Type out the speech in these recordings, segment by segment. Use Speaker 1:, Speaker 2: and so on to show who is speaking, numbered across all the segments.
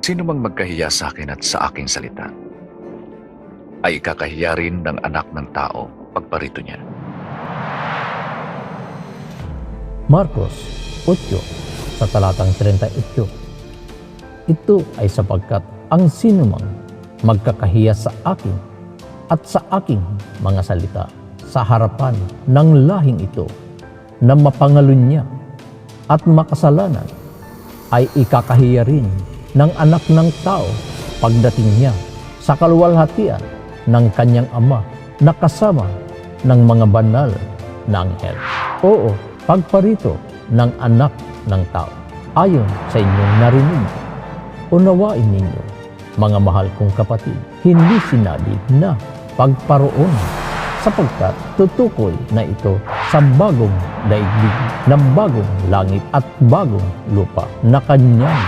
Speaker 1: Sino mang magkahiya sa akin at sa aking salita, ay ikakahiya rin ng anak ng tao pagparito niya.
Speaker 2: Marcos 8 sa talatang 38. Ito ay sapagkat ang sinumang magkakahiya sa akin at sa aking mga salita sa harapan ng lahing ito na mapangalun niya at makasalanan ay ikakahiya rin ng anak ng tao pagdating niya sa kaluwalhatian ng kanyang ama na kasama ng mga banal na anghel. Oo, pagparito ng anak ng tao. Ayon sa inyong narinig, unawain ninyo, mga mahal kong kapatid, hindi sinabi na pagparoon sapagkat tutukoy na ito sa bagong daigdig ng bagong langit at bagong lupa na kanyang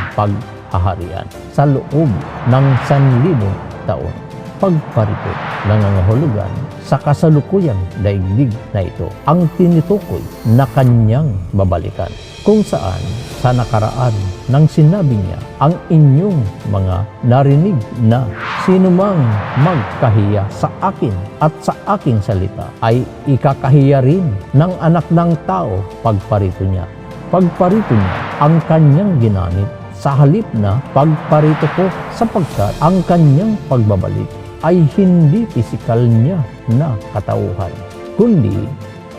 Speaker 2: paghaharian sa loob ng sanlibong taon. Pagparito nangangahulugan sa kasalukuyang daigdig na ito ang tinutukoy na kanyang babalikan kung saan sa nakaraan nang sinabi niya ang inyong mga narinig na sinumang magkahiya sa akin at sa aking salita ay ikakahiya rin ng anak ng tao pagparito niya. Pagparito niya ang kanyang ginamit sa halip na pagparito ko sapagkat ang kanyang pagbabalik ay hindi pisikal niya na katauhan, kundi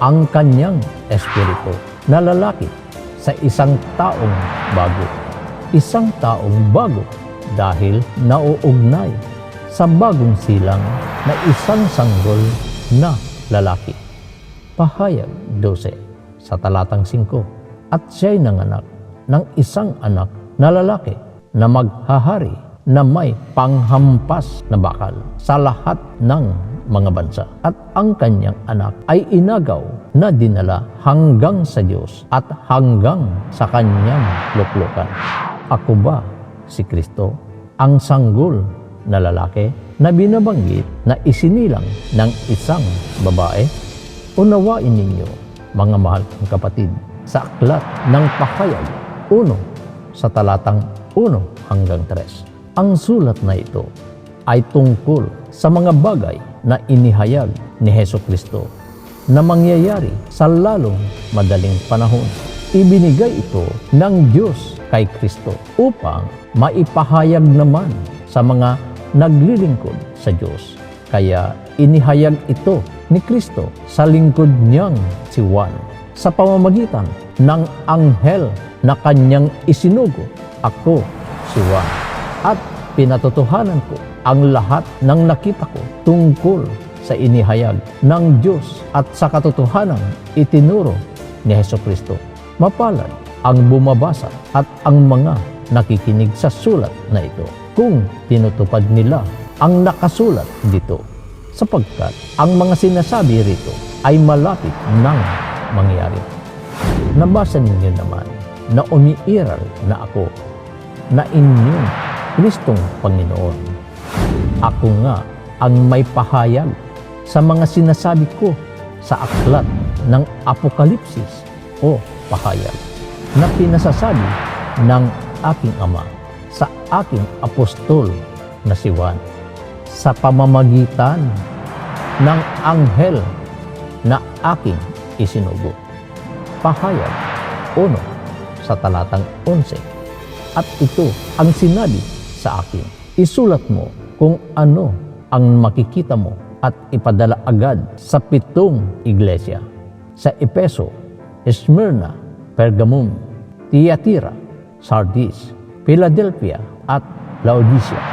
Speaker 2: ang kanyang espiritu na lalaki sa isang taong bago. Isang taong bago dahil nauugnay sa bagong silang na isang sanggol na lalaki. Pahayag 12 sa talatang 5 At siya'y nanganak ng isang anak na lalaki na maghahari na may panghampas na bakal sa lahat ng mga bansa. At ang kanyang anak ay inagaw na dinala hanggang sa Diyos at hanggang sa kanyang luklukan. Ako ba si Kristo, ang sanggol na lalaki na binabanggit na isinilang ng isang babae? Unawain ninyo, mga mahal kong kapatid, sa aklat ng Pakayag 1 sa talatang 1 hanggang 3. Ang sulat na ito ay tungkol sa mga bagay na inihayag ni Heso Kristo na mangyayari sa lalong madaling panahon. Ibinigay ito ng Diyos kay Kristo upang maipahayag naman sa mga naglilingkod sa Diyos. Kaya inihayag ito ni Kristo sa lingkod niyang si Juan sa pamamagitan ng anghel na kanyang isinugo. Ako si Juan at pinatotohanan ko ang lahat ng nakita ko tungkol sa inihayag ng Diyos at sa katotohanan itinuro ni Heso Kristo. Mapalad ang bumabasa at ang mga nakikinig sa sulat na ito kung tinutupad nila ang nakasulat dito sapagkat ang mga sinasabi rito ay malapit nang mangyari. Nabasa ninyo naman na umiiral na ako na inyong Kristong Panginoon. Ako nga ang may pahayag sa mga sinasabi ko sa aklat ng Apokalipsis o pahayag na pinasasabi ng aking Ama sa aking apostol na si Juan sa pamamagitan ng anghel na aking isinugo. Pahayag 1 sa talatang 11 at ito ang sinabi sa akin. Isulat mo kung ano ang makikita mo at ipadala agad sa pitong iglesia. Sa Epeso, Smyrna, Pergamum, Thyatira, Sardis, Philadelphia at Laodicea.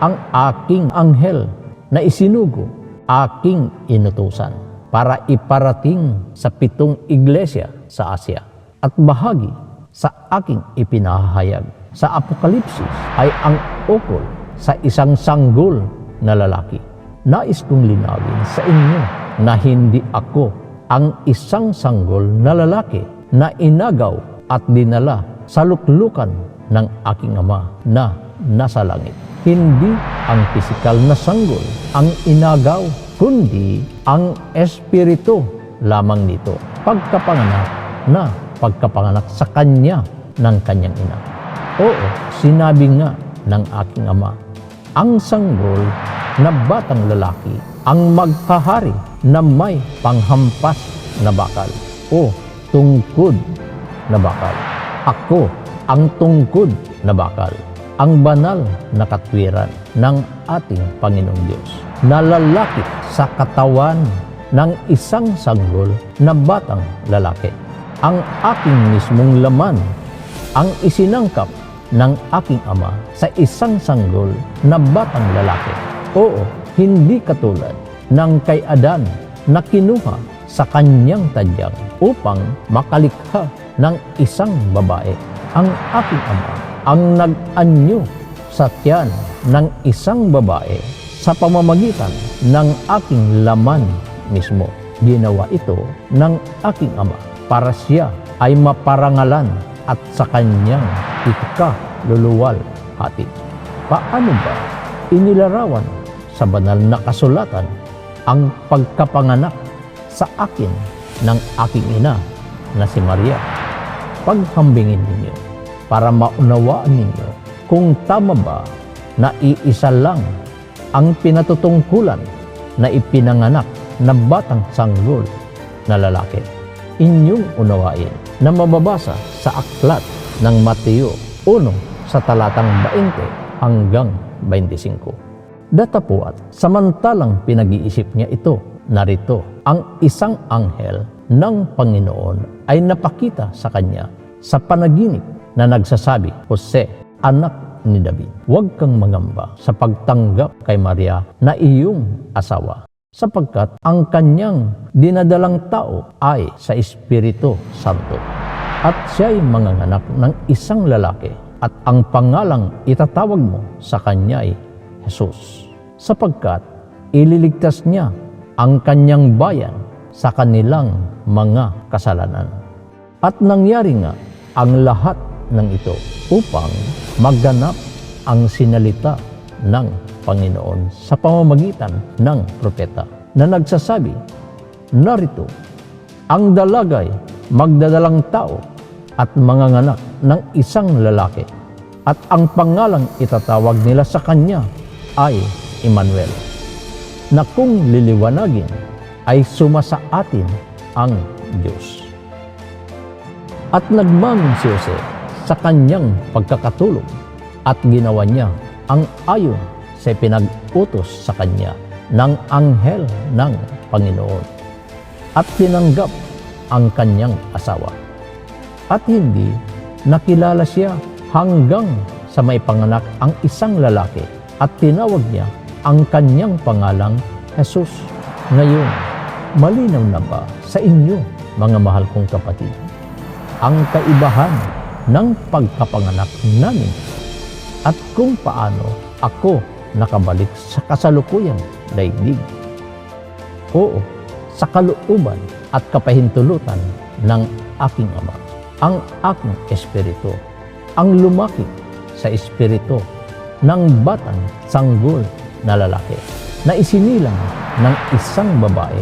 Speaker 2: Ang aking anghel na isinugo, aking inutusan para iparating sa pitong iglesia sa Asia at bahagi sa aking ipinahayag sa Apokalipsis ay ang ukol sa isang sanggol na lalaki. Nais kong linawin sa inyo na hindi ako ang isang sanggol na lalaki na inagaw at dinala sa luklukan ng aking ama na nasa langit. Hindi ang pisikal na sanggol ang inagaw, kundi ang espiritu lamang nito. Pagkapanganak na pagkapanganak sa kanya ng kanyang ina. Oo, sinabi nga ng aking ama. Ang sanggol na batang lalaki ang magkahari na may panghampas na bakal o tungkod na bakal. Ako ang tungkod na bakal, ang banal na katwiran ng ating Panginoong Diyos, na lalaki sa katawan ng isang sanggol na batang lalaki. Ang aking mismong laman ang isinangkap ng aking ama sa isang sanggol na batang lalaki. Oo, hindi katulad ng kay Adan na kinuha sa kanyang tadyang upang makalikha ng isang babae. Ang aking ama ang nag-anyo sa tiyan ng isang babae sa pamamagitan ng aking laman mismo. Ginawa ito ng aking ama para siya ay maparangalan at sa kanyang ikaluluwal hati. Paano ba inilarawan sa banal na kasulatan ang pagkapanganak sa akin ng aking ina na si Maria? Paghambingin ninyo para maunawaan ninyo kung tama ba na iisa lang ang pinatutungkulan na ipinanganak na batang sanggol na lalaki. Inyong unawain na mababasa sa aklat ng Mateo 1 sa talatang 20 hanggang 25. Datapuat, samantalang pinag-iisip niya ito, narito, ang isang anghel ng Panginoon ay napakita sa kanya sa panaginip na nagsasabi, Jose, anak ni David, huwag kang mangamba sa pagtanggap kay Maria na iyong asawa sapagkat ang kanyang dinadalang tao ay sa Espiritu Santo. At siya'y manganganak ng isang lalaki at ang pangalang itatawag mo sa kanya ay Jesus. Sapagkat ililigtas niya ang kanyang bayan sa kanilang mga kasalanan. At nangyari nga ang lahat ng ito upang magganap ang sinalita ng Panginoon sa pamamagitan ng propeta na nagsasabi, Narito, ang dalagay magdadalang tao at manganganak ng isang lalaki at ang pangalang itatawag nila sa kanya ay Emmanuel na kung liliwanagin ay suma sa atin ang Diyos. At nagmamang si Jose sa kanyang pagkakatulong at ginawa niya ang ayon sa pinag-utos sa kanya ng anghel ng Panginoon at tinanggap ang kanyang asawa. At hindi nakilala siya hanggang sa may panganak ang isang lalaki at tinawag niya ang kanyang pangalang Jesus. Ngayon, malinaw na ba sa inyo, mga mahal kong kapatid, ang kaibahan ng pagkapanganak namin at kung paano ako nakabalik sa kasalukuyang daigdig. Oo, sa kalooban at kapahintulutan ng aking Ama, ang aking Espiritu, ang lumaki sa Espiritu ng batang sanggol na lalaki na isinilang ng isang babae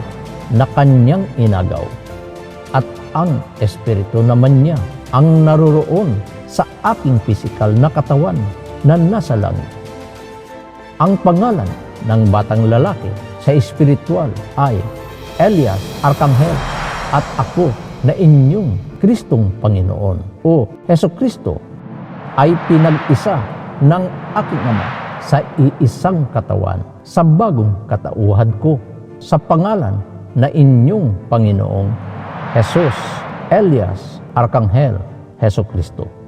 Speaker 2: na kanyang inagaw at ang Espiritu naman niya ang naroroon sa aking pisikal na katawan na nasa langit. Ang pangalan ng batang lalaki sa espiritual ay Elias Arkanghel at ako na inyong Kristong Panginoon o Heso Kristo ay pinag-isa ng aking Ama sa iisang katawan sa bagong katauhan ko sa pangalan na inyong Panginoong Jesus Elias Arkanghel Heso Kristo.